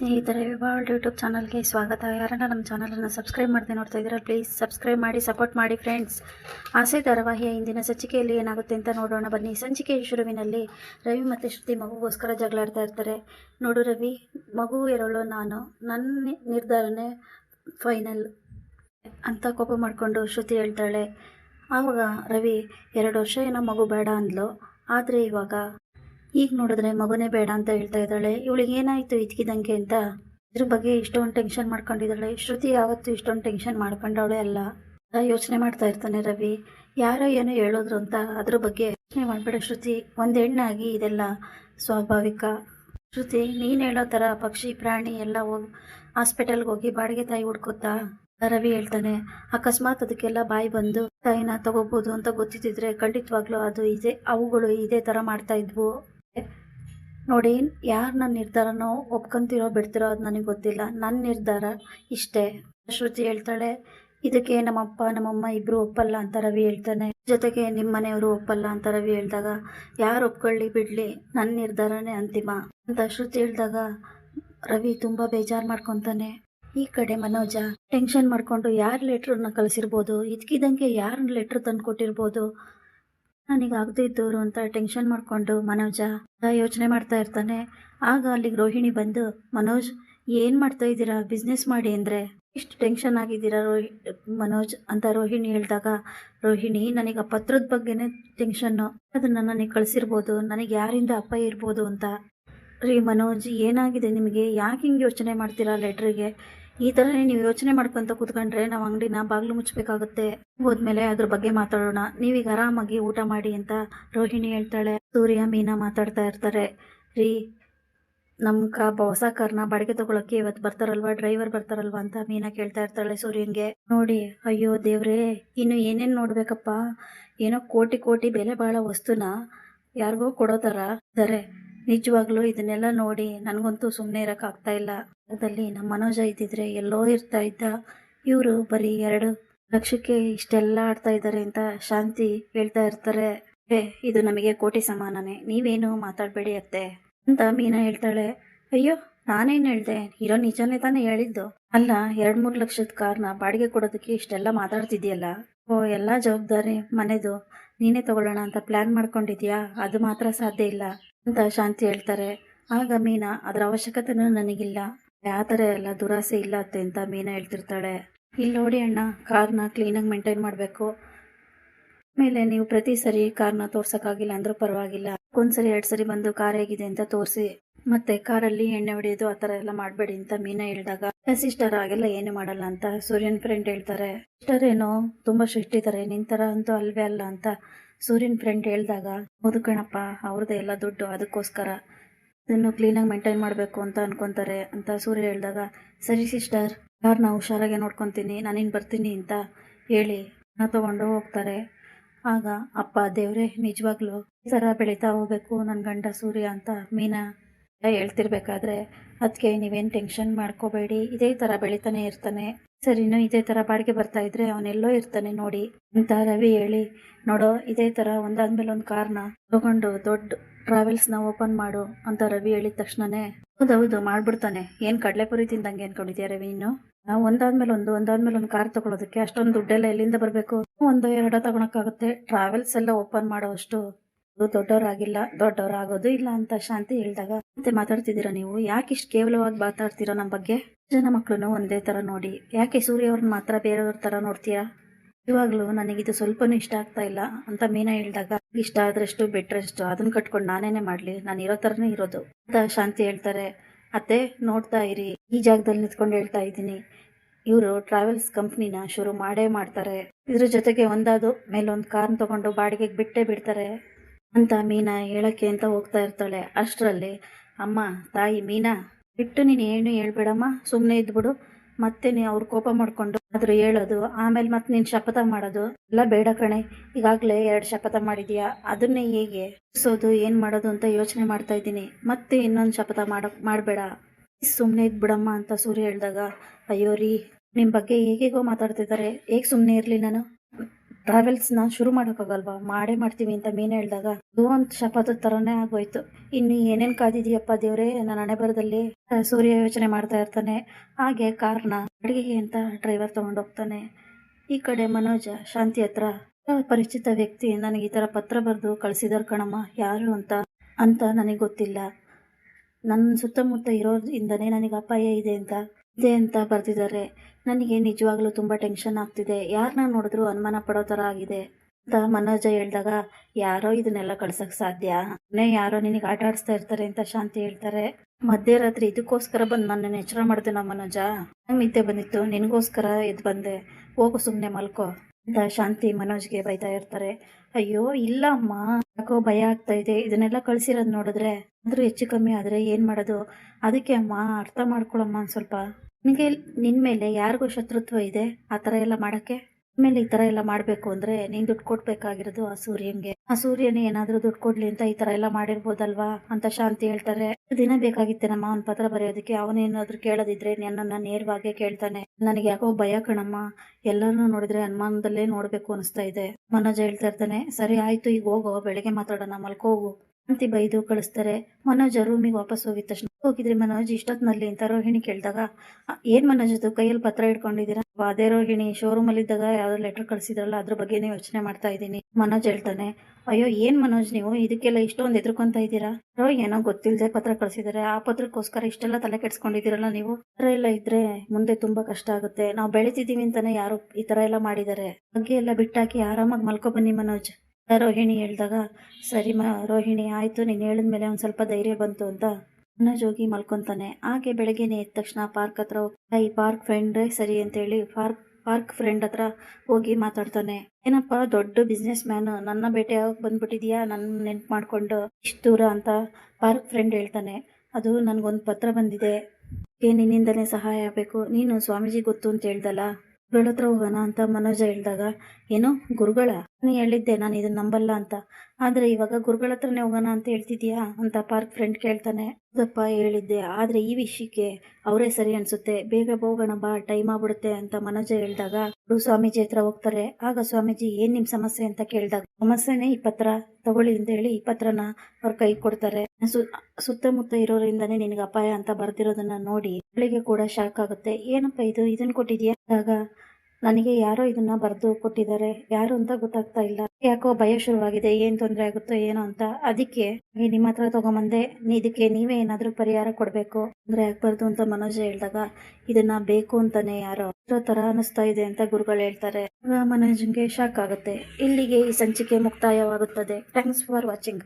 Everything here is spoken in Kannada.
ಸ್ನೇಹಿತರೆ ವಿವಾಲ್ಡ್ ಯೂಟ್ಯೂಬ್ ಚಾನಲ್ಗೆ ಸ್ವಾಗತ. ಯಾರನ್ನ ನಮ್ಮ ಚಾನಲನ್ನು ಸಬ್ಸ್ಕ್ರೈಬ್ ಮಾಡದೆ ನೋಡ್ತಾ ಇದ್ದೀರಾ ಪ್ಲೀಸ್ ಸಬ್ಸ್ಕ್ರೈಬ್ ಮಾಡಿ ಸಪೋರ್ಟ್ ಮಾಡಿ ಫ್ರೆಂಡ್ಸ್ ಆಸೆ ಧಾರಾವಾಹಿಯ ಇಂದಿನ ಸಂಚಿಕೆಯಲ್ಲಿ ಏನಾಗುತ್ತೆ ಅಂತ ನೋಡೋಣ. ಬನ್ನಿ, ಸಂಚಿಕೆ ಶುರುವಿನಲ್ಲಿ ರವಿ ಮತ್ತು ಶ್ರುತಿ ಮಗುಗೋಸ್ಕರ ಜಗಳಾಡ್ತಾ ಇರ್ತಾರೆ. ನೋಡು ರವಿ, ಮಗು ಎರಳು, ನಾನು. ನನ್ನ ನಿರ್ಧಾರನೇ ಫೈನಲ್ ಅಂತ ಕೋಪ ಮಾಡಿಕೊಂಡು ಶ್ರುತಿ ಹೇಳ್ತಾಳೆ. ಆವಾಗ ರವಿ, ಎರಡು ವರ್ಷ ಏನೋ ಮಗು ಬೇಡ ಅಂದ್ಲು. ಆದರೆ ಇವಾಗ ಈಗ ನೋಡಿದ್ರೆ ಮಗುನೇ ಬೇಡ ಅಂತ ಹೇಳ್ತಾ ಇದ್ದಾಳೆ. ಇವಳಿಗೆ ಏನಾಯಿತು ಇದ್ಕಿದಂಗೆ ಅಂತ? ಇದ್ರ ಬಗ್ಗೆ ಇಷ್ಟೊಂದು ಟೆನ್ಷನ್ ಮಾಡ್ಕೊಂಡಿದ್ದಾಳೆ. ಶ್ರುತಿ ಯಾವತ್ತೂ ಇಷ್ಟೊಂದು ಟೆನ್ಷನ್ ಮಾಡ್ಕೊಂಡವಳೆ ಅಲ್ಲ. ಯೋಚನೆ ಮಾಡ್ತಾ ಇರ್ತಾನೆ ರವಿ. ಯಾರೋ ಏನೋ ಹೇಳೋದ್ರು ಅಂತ ಅದ್ರ ಬಗ್ಗೆ ಯೋಚನೆ ಮಾಡಬೇಡ ಶ್ರುತಿ. ಒಂದು ಹೆಣ್ಣಾಗಿ ಇದೆಲ್ಲ ಸ್ವಾಭಾವಿಕ. ಶ್ರುತಿ, ನೀನು ಹೇಳೋ ಥರ ಪಕ್ಷಿ, ಪ್ರಾಣಿ ಎಲ್ಲ ಹೋಗಿ ಹಾಸ್ಪಿಟಲ್ಗೆ ಹೋಗಿ ಬಾಡಿಗೆ ತಾಯಿ ಹುಡ್ಕೋತಾ ರವಿ ಹೇಳ್ತಾನೆ. ಅಕಸ್ಮಾತ್ ಅದಕ್ಕೆಲ್ಲ ಬಾಯಿ ಬಂದು ತಾಯಿನ ತಗೋಬೋದು ಅಂತ ಗೊತ್ತಿದ್ರೆ ಖಂಡಿತವಾಗ್ಲೂ ಅದು ಇದೆ, ಅವುಗಳು ಇದೇ ತರ ಮಾಡ್ತಾ ಇದ್ವು. ನೋಡಿ, ಯಾರು ನನ್ನ ನಿರ್ಧಾರನೋ ಒಪ್ಕೊಂತಿರೋ ಬಿಡ್ತಿರೋ ಅದು ನನಗೆ ಗೊತ್ತಿಲ್ಲ. ನನ್ನ ನಿರ್ಧಾರ ಇಷ್ಟೇ. ಶ್ರುತಿ ಹೇಳ್ತಾಳೆ, ಇದಕ್ಕೆ ನಮ್ಮಪ್ಪ, ನಮ್ಮಮ್ಮ ಇಬ್ಬರು ಒಪ್ಪಲ್ಲ ಅಂತ ರವಿ ಹೇಳ್ತಾನೆ. ಜೊತೆಗೆ ನಿಮ್ಮ ಮನೆಯವರು ಒಪ್ಪಲ್ಲ ಅಂತ ರವಿ ಹೇಳಿದಾಗ, ಯಾರು ಒಪ್ಕೊಳ್ಳಿ ಬಿಡಲಿ ನನ್ನ ನಿರ್ಧಾರನೇ ಅಂತಿಮ ಅಂತ ಶ್ರುತಿ ಹೇಳಿದಾಗ, ರವಿ ತುಂಬ ಬೇಜಾರು ಮಾಡ್ಕೊತಾನೆ. ಈ ಕಡೆ ಮನೋಜ, ಟೆನ್ಷನ್ ಮಾಡ್ಕೊಂಡು ಯಾರು ಲೆಟ್ರನ್ನ ಕಳಿಸಿರ್ಬೋದು? ಇದಕ್ಕಿದ್ದಂಗೆ ಯಾರು ಲೆಟ್ರ್ ತಂದು ಕೊಟ್ಟಿರ್ಬೋದು ನನಗೆ ಆಗದೆ ಇದ್ದವರು ಅಂತ ಟೆನ್ಷನ್ ಮಾಡಿಕೊಂಡು ಮನೋಜ ಯೋಚನೆ ಮಾಡ್ತಾ ಇರ್ತಾನೆ. ಆಗ ಅಲ್ಲಿಗೆ ರೋಹಿಣಿ ಬಂದು, ಮನೋಜ್, ಏನು ಮಾಡ್ತಾ ಇದ್ದೀರಾ? ಬಿಸ್ನೆಸ್ ಮಾಡಿ ಅಂದ್ರೆ ಇಷ್ಟು ಟೆನ್ಷನ್ ಆಗಿದ್ದೀರಾ ರೋಹಿ, ಮನೋಜ್? ಅಂತ ರೋಹಿಣಿ ಹೇಳಿದಾಗ, ರೋಹಿಣಿ, ನನಗೆ ಆ ಪತ್ರದ ಬಗ್ಗೆನೇ ಟೆನ್ಷನ್ನು ಅದನ್ನು ನನಗೆ ಕಳಿಸಿರ್ಬೋದು. ನನಗೆ ಯಾರಿಂದ ಅಪ್ಪ ಇರ್ಬೋದು ಅಂತ. ರೀ ಮನೋಜ್, ಏನಾಗಿದೆ ನಿಮಗೆ? ಯಾಕೆ ಹಿಂಗೆ ಯೋಚನೆ ಮಾಡ್ತೀರಾ ಲೆಟ್ರಿಗೆ ಈ ತರನೇ ನೀವು ಯೋಚನೆ ಮಾಡ್ಕೊಂತ ಕೂತ್ಕೊಂಡ್ರೆ ನಾವು ಅಂಗಡಿನ ಬಾಗಿಲು ಮುಚ್ಚಬೇಕಾಗುತ್ತೆ ಹೋದ್ಮೇಲೆ ಅದ್ರ ಬಗ್ಗೆ ಮಾತಾಡೋಣ. ನೀವೀಗ ಆರಾಮಾಗಿ ಊಟ ಮಾಡಿ ಅಂತ ರೋಹಿಣಿ ಹೇಳ್ತಾಳೆ. ಸೂರ್ಯ, ಮೀನಾ ಮಾತಾಡ್ತಾ ಇರ್ತಾರೆ. ರೀ, ನಮ್ ಕಾ ಹೊಸ ಕಾರ್ನ ಬಾಡಿಗೆ ತಗೊಳಕ್ಕೆ ಇವತ್ತು ಬರ್ತಾರಲ್ವಾ? ಡ್ರೈವರ್ ಬರ್ತಾರಲ್ವಾ ಅಂತ ಮೀನಾ ಕೇಳ್ತಾ ಇರ್ತಾಳೆ ಸೂರ್ಯಂಗೆ ನೋಡಿ, ಅಯ್ಯೋ ದೇವ್ರೇ, ಇನ್ನು ಏನೇನ್ ನೋಡ್ಬೇಕಪ್ಪ? ಏನೋ ಕೋಟಿ ಕೋಟಿ ಬೆಲೆ ಬಾಳ ವಸ್ತುನ? ಯಾರಿಗೋ ಕೊಡೋ ಇದ್ದಾರೆ ನಿಜವಾಗ್ಲೂ ಇದನ್ನೆಲ್ಲ ನೋಡಿ ನನಗಂತೂ ಸುಮ್ಮನೆ ಇರೋಕ್ಕಾಗ್ತಾ ಇಲ್ಲ. ಅದರಲ್ಲಿ ನಮ್ಮ ಮನೋಜ ಇದ್ದಿದ್ರೆ ಎಲ್ಲೋ ಇರ್ತಾ ಇದ್ದ. ಇವರು ಬರೀ ಎರಡು ಲಕ್ಷಕ್ಕೆ ಇಷ್ಟೆಲ್ಲ ಆಡ್ತಾ ಇದ್ದಾರೆ ಅಂತ ಶಾಂತಿ ಹೇಳ್ತಾ ಇರ್ತಾರೆ. ಏ, ಇದು ನಮಗೆ ಕೋಟಿ ಸಮಾನನೇ. ನೀವೇನು ಮಾತಾಡಬೇಡಿ ಅತ್ತೆ ಅಂತ ಮೀನಾ ಹೇಳ್ತಾಳೆ. ಅಯ್ಯೋ, ನಾನೇನು ಹೇಳ್ದೆ? ಇರೋ ನಿಜನೇ ತಾನೇ ಹೇಳಿದ್ದು. ಅಲ್ಲ, ಎರಡು ಮೂರು ಲಕ್ಷದ ಕಾರ್ನ ಬಾಡಿಗೆ ಕೊಡೋದಕ್ಕೆ ಇಷ್ಟೆಲ್ಲ ಮಾತಾಡ್ತಿದ್ಯಲ್ಲ? ಓ, ಎಲ್ಲ ಜವಾಬ್ದಾರಿ ಮನೆದು. ನೀನೇ ತಗೊಳ್ಳೋಣ ಅಂತ ಪ್ಲ್ಯಾನ್ ಮಾಡ್ಕೊಂಡಿದ್ಯಾ? ಅದು ಮಾತ್ರ ಸಾಧ್ಯ ಇಲ್ಲ. ಅಂತ ಶಾಂತಿ ಹೇಳ್ತಾರೆ. ಆಗ ಮೀನಾ ಅದರ ಅವಶ್ಯಕತೆನೂ ನನಗಿಲ್ಲ. ಯಾವ ಥರ ಎಲ್ಲ ದುರಾಸೆ ಇಲ್ಲ ಅಂತ ಮೀನಾ ಹೇಳ್ತಿರ್ತಾಳೆ. ಇಲ್ಲಿ ನೋಡಿ ಅಣ್ಣ, ಕಾರ್ನ ಕ್ಲೀನಾಗಿ ಮೇಂಟೈನ್ ಮಾಡಬೇಕು. ಆಮೇಲೆ ನೀವು ಪ್ರತಿ ಸರಿ ಕಾರ್ನ ತೋರ್ಸೋಕ್ಕಾಗಿಲ್ಲ ಅಂದ್ರೆ ಪರವಾಗಿಲ್ಲ. ಒಂದ್ಸರಿ, ಎರಡು ಸರಿ ಬಂದು ಕಾರ್ ಹೇಗಿದೆ ಅಂತ ತೋರಿಸಿ. ಮತ್ತೆ ಕಾರಲ್ಲಿ ಎಣ್ಣೆ ಹೊಡೆಯೋದು ಆ ಥರ ಎಲ್ಲ ಮಾಡಬೇಡಿ ಅಂತ ಮೀನಾ ಹೇಳಿದಾಗ ಸಿಸ್ಟರ್ ಆಗೆಲ್ಲ ಏನು ಮಾಡಲ್ಲ ಅಂತ ಸೂರ್ಯನ್ ಫ್ರೆಂಡ್ ಹೇಳ್ತಾರೆ. ಸಿಸ್ಟರ್ ಏನೋ ತುಂಬ ಶಿಷ್ಟಿದ್ದಾರೆ ನಿನ್ ಥರ ಅಂತೂ ಅಲ್ವೇ ಅಲ್ಲ ಅಂತ ಸೂರ್ಯನ್ ಫ್ರೆಂಡ್ ಹೇಳಿದಾಗ, ಹೌದು ಕಣಪ್ಪ, ಅವ್ರದ್ದು ಎಲ್ಲ ದುಡ್ಡು ಅದಕ್ಕೋಸ್ಕರ. ಇದನ್ನು ಕ್ಲೀನಾಗಿ ಮೇಂಟೈನ್ ಮಾಡಬೇಕು ಅಂತ ಅನ್ಕೊಂತಾರೆ, ಅಂತ ಸೂರ್ಯ ಹೇಳಿದಾಗ, ಸರಿ ಸಿಸ್ಟರ್ ಕಾರ್ನ ಹುಷಾರಾಗೆ ನೋಡ್ಕೊತೀನಿ ನಾನಿನ್ನು ಬರ್ತೀನಿ ಅಂತ ಹೇಳಿ ನಾ ತಗೊಂಡು ಹೋಗ್ತಾರೆ. ಆಗ ಅಪ್ಪ, ದೇವ್ರೆ, ನಿಜವಾಗ್ಲೂ ಈ ಥರ ಬೆಳೀತಾ ಹೋಗ್ಬೇಕು ನನ್ನ ಗಂಡ ಸೂರ್ಯ ಅಂತ ಮೀನಾ ಹೇಳ್ತಿರ್ಬೇಕಾದ್ರೆ ಅದಕ್ಕೆ ನೀವೇನು ಟೆನ್ಷನ್ ಮಾಡ್ಕೋಬೇಡಿ, ಇದೇ ಥರ ಬೆಳಿತಾನೆ ಇರ್ತಾನೆ. ಸರಿನೂ ಇದೇ ಥರ ಬಾಡಿಗೆ ಬರ್ತಾ ಇದ್ರೆ ಅವನೆಲ್ಲೋ ಇರ್ತಾನೆ ನೋಡಿ. ಅಂತ ರವಿ ಹೇಳಿ, ನೋಡೋ, ಇದೇ ಥರ ಒಂದಾದ್ಮೇಲೆ ಒಂದು ಕಾರ್ನ ತಗೊಂಡು ದೊಡ್ಡ ಟ್ರಾವೆಲ್ಸ್ನ ಓಪನ್ ಮಾಡು ಅಂತ ರವಿ ಹೇಳಿದ ತಕ್ಷಣನೇ ಹೌದೌದು ಮಾಡ್ಬಿಡ್ತಾನೆ. ಏನು ಕಡಲೆಪುರಿ ತಿಂದಂಗೆ ಅನ್ಕೊಂಡಿದ್ಯಾ ರವಿ ಇನ್ನು? ಒಂದಾದ್ಮೇಲೆ ಒಂದು ಒಂದಾದ್ಮೇಲೆ ಒಂದು ಕಾರ್ ತಗೊಳೋದಕ್ಕೆ ಅಷ್ಟೊಂದು ದುಡ್ಡೆಲ್ಲ ಎಲ್ಲಿಂದ ಬರಬೇಕು? ಒಂದು ಎರಡೋ ತಗೊಳಕ್ಕಾಗುತ್ತೆ. ಟ್ರಾವೆಲ್ಸ್ ಎಲ್ಲ ಓಪನ್ ಮಾಡೋ ಅಷ್ಟು ದೊಡ್ಡವರಾಗಿಲ್ಲ, ದೊಡ್ಡವರಾಗೋದು ಇಲ್ಲ ಅಂತ ಶಾಂತಿ ಹೇಳಿದಾಗ ಮತ್ತೆ ಮಾತಾಡ್ತಿದ್ದೀರಾ ನೀವು? ಯಾಕೆ ಇಷ್ಟು ಕೇವಲವಾಗಿ ಮಾತಾಡ್ತೀರಾ ನಮ್ಮ ಬಗ್ಗೆ? ಜನ ಮಕ್ಕಳನ್ನು ಒಂದೇ ತರ ನೋಡಿ. ಯಾಕೆ ಸೂರ್ಯ ಅವ್ರನ್ನ ಮಾತ್ರ ಬೇರೆಯವ್ರ ತರ ನೋಡ್ತೀರಾ? ಇವಾಗಲೂ ನನಗಿದು ಸ್ವಲ್ಪನೂ ಇಷ್ಟ ಆಗ್ತಾ ಇಲ್ಲ ಅಂತ ಮೀನಾ ಹೇಳಿದಾಗ, ಇಷ್ಟ ಆದ್ರಷ್ಟು ಬೆಟ್ರಷ್ಟು ಅದನ್ನ ಕಟ್ಕೊಂಡು ನಾನೇನೆ ಮಾಡ್ಲಿ, ನಾನು ಇರೋ ತರನೇ ಇರೋದು ಅಂತ ಶಾಂತಿ ಹೇಳ್ತಾರೆ. ಅತ್ತೆ, ನೋಡ್ತಾ ಇರಿ. ಈ ಜಾಗದಲ್ಲಿ ನಿಂತ್ಕೊಂಡು ಹೇಳ್ತಾ ಇದ್ದೀನಿ. ಇವರು ಟ್ರಾವೆಲ್ಸ್ ಕಂಪ್ನಿನ ಶುರು ಮಾಡೇ ಮಾಡ್ತಾರೆ. ಇದ್ರ ಜೊತೆಗೆ ಒಂದಾದು ಮೇಲೊಂದು ಕಾರ್ನ ತಗೊಂಡು ಬಾಡಿಗೆಗೆ ಬಿಟ್ಟೇ ಬಿಡ್ತಾರೆ. ಅಂತ ಮೀನಾ ಹೇಳಕ್ಕೆ ಅಂತ ಹೋಗ್ತಾ ಇರ್ತಾಳೆ. ಅಷ್ಟರಲ್ಲಿ, ಅಮ್ಮ, ತಾಯಿ ಮೀನಾ, ಬಿಟ್ಟು ನೀನು ಏನು ಹೇಳ್ಬೇಡಮ್ಮ ಸುಮ್ಮನೆ ಇದ್ಬಿಡು. ಮತ್ತೆ ನೀ ಅವ್ರು ಕೋಪ ಮಾಡ್ಕೊಂಡು ಆದ್ರೆ ಹೇಳೋದು, ಆಮೇಲೆ ಮತ್ತೆ ನೀನು ಶಪಥ ಮಾಡೋದು ಎಲ್ಲ ಬೇಡ ಕಣೆ. ಈಗಾಗಲೇ ಎರಡು ಶಪಥ ಮಾಡಿದ್ಯಾ? ಅದನ್ನೇ ಹೇಗೆ ಸೋದು ಏನು ಮಾಡೋದು ಅಂತ ಯೋಚನೆ ಮಾಡ್ತಾ ಇದ್ದೀನಿ. ಮತ್ತೆ ಇನ್ನೊಂದು ಶಪಥ ಮಾಡ, ಮಾಡಬೇಡ. ಸುಮ್ಮನೆ ಇದ್ಬಿಡಮ್ಮ, ಅಂತ ಸೂರ್ಯ ಹೇಳಿದಾಗ, ಅಯ್ಯೋ ರೀ ನಿಮ್ಮ ಬಗ್ಗೆ ಹೇಗೇಗೋ ಮಾತಾಡ್ತಿದ್ದಾರೆ ಹೇಗೆ ಸುಮ್ಮನೆ ಇರಲಿ ನಾನು? ಟ್ರಾವೆಲ್ಸ್ನ ಶುರು ಮಾಡೋಕ್ಕಾಗಲ್ವಾ? ಮಾಡೇ ಮಾಡ್ತೀವಿ ಅಂತ ಮೀನು ಹೇಳಿದಾಗ ಅದು ಒಂದು ಶಪಥ ಥರನೇ ಆಗೋಯ್ತು. ಇನ್ನು ಏನೇನು ಕಾದಿದೆಯಪ್ಪ ದೇವ್ರೆ? ನನ್ನ ಹಣೆ ಬರದಲ್ಲಿ ಸೂರ್ಯ ಯೋಚನೆ ಮಾಡ್ತಾ ಇರ್ತಾನೆ. ಹಾಗೆ ಕಾರ್ನ ಅಡುಗೆಗೆ ಅಂತ ಡ್ರೈವರ್ ತೊಗೊಂಡು ಹೋಗ್ತಾನೆ. ಈ ಕಡೆ ಮನೋಜ, ಶಾಂತಿ ಹತ್ರ ಪರಿಚಿತ ವ್ಯಕ್ತಿ ನನಗೆ ಈ ಥರ ಪತ್ರ ಬರೆದು ಕಳಿಸಿದಾರೆ ಕಣಮ್ಮ, ಯಾರು ಅಂತ ಅಂತ ನನಗೆ ಗೊತ್ತಿಲ್ಲ. ನನ್ನ ಸುತ್ತಮುತ್ತ ಇರೋದ್ರಿಂದನೇ ನನಗೆ ಅಪಾಯ ಇದೆ ಅಂತ ಇದೆ ಅಂತ ಬರೆದಿದ್ದಾರೆ. ನನಗೆ ನಿಜವಾಗ್ಲೂ ತುಂಬ ಟೆನ್ಷನ್ ಆಗ್ತಿದೆ. ಯಾರನ್ನ ನೋಡಿದ್ರು ಅನುಮಾನ ಪಡೋ ಥರ ಆಗಿದೆ ಅಂತ ಮನೋಜ ಹೇಳಿದಾಗ, ಯಾರೋ ಇದನ್ನೆಲ್ಲ ಕಳ್ಸಕ್ಕೆ ಸಾಧ್ಯ? ಯಾರೋ ನಿನಗೆ ಆಟ ಆಡಿಸ್ತಾ ಇರ್ತಾರೆ ಅಂತ ಶಾಂತಿ ಹೇಳ್ತಾರೆ. ಮಧ್ಯರಾತ್ರಿ ಇದಕ್ಕೋಸ್ಕರ ಬಂದು ನನ್ನ ಎಚ್ಚರ ಮಾಡಿದೆ ನಾ ಮನೋಜ? ನಂಗೆ ನಿದ್ದೆ ಬಂದಿತ್ತು. ನಿನಗೋಸ್ಕರ ಎದ್ದು ಬಂದೆ. ಹೋಗು ಸುಮ್ಮನೆ ಮಲ್ಕೋ. ಅಂತ ಶಾಂತಿ ಮನೋಜ್ಗೆ ಬೈತಾ ಇರ್ತಾರೆ. ಅಯ್ಯೋ ಇಲ್ಲ ಅಮ್ಮ ಯಾಕೋ ಭಯ ಆಗ್ತಾ ಇದೆ. ಇದನ್ನೆಲ್ಲ ಕಳ್ಸಿರೋದು ನೋಡಿದ್ರೆ ಆದ್ರೂ ಹೆಚ್ಚು ಕಮ್ಮಿ ಆದರೆ ಏನು ಮಾಡೋದು? ಅದಕ್ಕೆ ಅಮ್ಮ ಅರ್ಥ ಮಾಡ್ಕೊಳಮ್ಮ ಸ್ವಲ್ಪ. ನಿನಗೆ ನಿನ್ನ ಮೇಲೆ ಯಾರಿಗೂ ಶತ್ರುತ್ವ ಇದೆ ಆ ಥರ ಎಲ್ಲ ಮಾಡೋಕ್ಕೆ? ಮೇಲೆ ಈ ಥರ ಎಲ್ಲ ಮಾಡಬೇಕು ಅಂದರೆ ನೀನು ದುಡ್ಡು ಕೊಡಬೇಕಾಗಿರೋದು ಆ ಸೂರ್ಯನಿಗೆ. ಆ ಸೂರ್ಯನೇ ಏನಾದರೂ ದುಡ್ಡು ಕೊಡಲಿ ಅಂತ ಈ ಥರ ಎಲ್ಲ ಮಾಡಿರ್ಬೋದಲ್ವಾ? ಅಂತ ಶಾಂತಿ ಹೇಳ್ತಾರೆ. ದಿನ ಬೇಕಾಗಿತ್ತೇನಮ್ಮ ಅವ್ನ ಪತ್ರ ಬರೆಯೋದಕ್ಕೆ. ಅವನೇನಾದ್ರೂ ಕೇಳೋದಿದ್ರೆ ನನ್ನನ್ನು ನೇರವಾಗೇ ಕೇಳ್ತಾನೆ. ನನಗೆ ಯಾಕೋ ಭಯ ಕಣಮ್ಮ. ಎಲ್ಲರನ್ನೂ ನೋಡಿದ್ರೆ ಅನುಮಾನದಲ್ಲೇ ನೋಡಬೇಕು ಅನಿಸ್ತಾ ಇದೆ. ಮನೋಜ ಹೇಳ್ತಾ ಇರ್ತಾನೆ, ಸರಿ, ಆಯ್ತು, ಈಗ ಹೋಗೋ, ಬೆಳಗ್ಗೆ ಮಾತಾಡೋಣ ಮಲ್ಕೋಗು ಶಾಂತಿ ಬೈದು ಕಳಿಸ್ತಾರೆ. ಮನೋಜ್ ರೂಮಿಗೆ ವಾಪಸ್ ಹೋಗಿದ ತಕ್ಷಣ ಹೋಗಿದ್ರಿ ಮನೋಜ್ ಇಷ್ಟೊತ್ತಿನಲ್ಲಿ ಅಂತ ರೋಹಿಣಿ ಕೇಳಿದಾಗ ಏನ್ ಮನೋಜ್ ಅದು ಕೈಯಲ್ಲಿ ಪತ್ರ ಇಟ್ಕೊಂಡಿದ್ದೀರಾ ಅದೇ ರೋಹಿಣಿ ಶೋರೂಮ್ ಅಲ್ಲಿ ಇದ್ದಾಗ ಯಾವ್ದೋ ಲೆಟರ್ ಕಳ್ಸಿದ್ರಲ್ಲ, ಅದ್ರ ಬಗ್ಗೆನೇ ಯೋಚನೆ ಮಾಡ್ತಾ ಇದ್ದೀನಿ, ಮನೋಜ್ ಹೇಳ್ತಾನೆ. ಅಯ್ಯೋ, ಏನ್ ಮನೋಜ್ ನೀವು? ಇದಕ್ಕೆಲ್ಲ ಇಷ್ಟೊಂದು ಎದುರ್ಕೊಂತ ಇದ್ದೀರಾ? ರೋ ಏನೋ ಗೊತ್ತಿಲ್ಲದೆ ಪತ್ರ ಕಳ್ಸಿದಾರೆ. ಆ ಪತ್ರಕ್ಕೋಸ್ಕರ ಇಷ್ಟೆಲ್ಲ ತಲೆ ಕೆಡ್ಸ್ಕೊಂಡಿದ್ದೀರಲ್ಲ ನೀವು? ಪತ್ರ ಎಲ್ಲ ಇದ್ರೆ ಮುಂದೆ ತುಂಬಾ ಕಷ್ಟ ಆಗುತ್ತೆ. ನಾವು ಬೆಳಿತಿದ್ದೀವಿ ಅಂತಾನೆ ಯಾರು ಈ ತರ ಎಲ್ಲ ಮಾಡಿದ್ದಾರೆ. ಬಗ್ಗೆ ಎಲ್ಲ ಬಿಟ್ಟಾಕಿ ಆರಾಮಾಗಿ ಮಲ್ಕೊ ಬನ್ನಿ ಮನೋಜ್. ರೋಹಿಣಿ ಹೇಳಿದಾಗ, ಸರಿ ಮ, ರೋಹಿಣಿ, ಆಯಿತು, ನೀನು ಹೇಳಿದ್ಮೇಲೆ ಒಂದು ಸ್ವಲ್ಪ ಧೈರ್ಯ ಬಂತು ಅಂತ. ಅನ್ನ ಜೋಗಿ ಮಲ್ಕೊತಾನೆ. ಹಾಗೆ ಬೆಳಗ್ಗೆನೆ ಎದ್ದ ತಕ್ಷಣ ಪಾರ್ಕ್ ಹತ್ರ ಹೋಗ್ತಾ ಈ ಪಾರ್ಕ್ ಫ್ರೆಂಡ್ರೇ ಸರಿ ಅಂತೇಳಿ ಪಾರ್ಕ್ ಪಾರ್ಕ್ ಫ್ರೆಂಡ್ ಹತ್ರ ಹೋಗಿ ಮಾತಾಡ್ತಾನೆ. ಏನಪ್ಪ, ದೊಡ್ಡ ಬಿಸ್ನೆಸ್ ಮ್ಯಾನ್ ನನ್ನ ಭೇಟಿಯಾಗಿ ಬಂದ್ಬಿಟ್ಟಿದ್ಯಾ? ನನ್ನ ನೆನ್ಪು ಮಾಡ್ಕೊಂಡು ಇಷ್ಟು ದೂರ ಅಂತ ಪಾರ್ಕ್ ಫ್ರೆಂಡ್ ಹೇಳ್ತಾನೆ. ಅದು ನನಗೊಂದು ಪತ್ರ ಬಂದಿದೆ. ಏ ನಿನ್ನಿಂದನೇ ಸಹಾಯ ಆಗಬೇಕು. ನೀನು ಸ್ವಾಮೀಜಿ ಗೊತ್ತು ಅಂತ ಹೇಳ್ದಲ್ಲ? ಹತ್ರ ಹೋಗೋಣ ಅಂತ ಮನೋಜ ಹೇಳಿದಾಗ ಏನು ಗುರುಗಳ ನೀ ಹೇಳಿದ್ದೆ, ನಾನು ಇದನ್ನ ನಂಬಲ್ಲ ಅಂತ. ಆದ್ರೆ ಇವಾಗ ಗುರುಗಳ ಹತ್ರನೇ ಹೋಗೋಣ ಅಂತ ಹೇಳ್ತಿದ್ಯಾ ಅಂತ ಪಾರ್ಕ್ ಫ್ರೆಂಡ್ ಕೇಳ್ತಾನೆ. ಅದಪ್ಪ ಹೇಳಿದ್ದೆ, ಆದ್ರೆ ಈ ವಿಷಯಕ್ಕೆ ಅವರೇ ಸರಿ ಅನ್ಸುತ್ತೆ. ಬೇಗ ಹೋಗೋಣ ಬಾ ಟೈಮ್ ಆಗ್ಬಿಡುತ್ತೆ ಅಂತ ಮನೋಜ ಹೇಳಿದಾಗ ಅವರು ಸ್ವಾಮೀಜಿ ಹತ್ರ ಹೋಗ್ತಾರೆ. ಆಗ ಸ್ವಾಮೀಜಿ, ಏನ್ ನಿಮ್ ಸಮಸ್ಯೆ ಅಂತ ಕೇಳಿದಾಗ, ಸಮಸ್ಯೆನೇ ಈ ಪತ್ರ ತಗೊಳ್ಳಿ ಅಂತ ಹೇಳಿ ಈ ಪತ್ರನ ಅವ್ರ ಕೈ ಕೊಡ್ತಾರೆ. ಸುತ್ತಮುತ್ತ ಇರೋರಿಂದಾನೇ ನಿನ್ಗೆ ಅಪಾಯ ಅಂತ ಬರ್ದಿರೋದನ್ನ ನೋಡಿ, ಅವಳಿಗೆ ಕೂಡ ಶಾಕ್ ಆಗುತ್ತೆ. ಏನಪ್ಪ ಇದು? ಇದನ್ನ ಕೊಟ್ಟಿದ್ಯಾ? ಆಗ ನನಗೆ ಯಾರೋ ಇದನ್ನ ಬರೆದು ಕೊಟ್ಟಿದ್ದಾರೆ. ಯಾರು ಅಂತ ಗೊತ್ತಾಗ್ತಾ ಇಲ್ಲ. ಯಾಕೋ ಭಯ ಶುರುವಾಗಿದೆ. ಏನ್ ತೊಂದರೆ ಆಗುತ್ತೋ ಏನೋ ಅಂತ. ಅದಕ್ಕೆ ನಿಮ್ಮ ಹತ್ರ ತಗೊಂಬಂದೆ. ಇದಕ್ಕೆ ನೀವೇ ಏನಾದ್ರು ಪರಿಹಾರ ಕೊಡ್ಬೇಕು. ಅಂದ್ರೆ ಆಗ್ಬಾರ್ದು ಅಂತ ಮನೋಜ ಹೇಳಿದಾಗ, ಇದನ್ನ ಬೇಕು ಅಂತಾನೆ ಯಾರೋ ತರ ಅನಿಸ್ತಾ ಇದೆ ಅಂತ ಗುರುಗಳು ಹೇಳ್ತಾರೆ. ಮನೋಜ್ಗೆ ಶಾಕ್ ಆಗುತ್ತೆ. ಇಲ್ಲಿಗೆ ಈ ಸಂಚಿಕೆ ಮುಕ್ತಾಯವಾಗುತ್ತದೆ. Thanks for watching.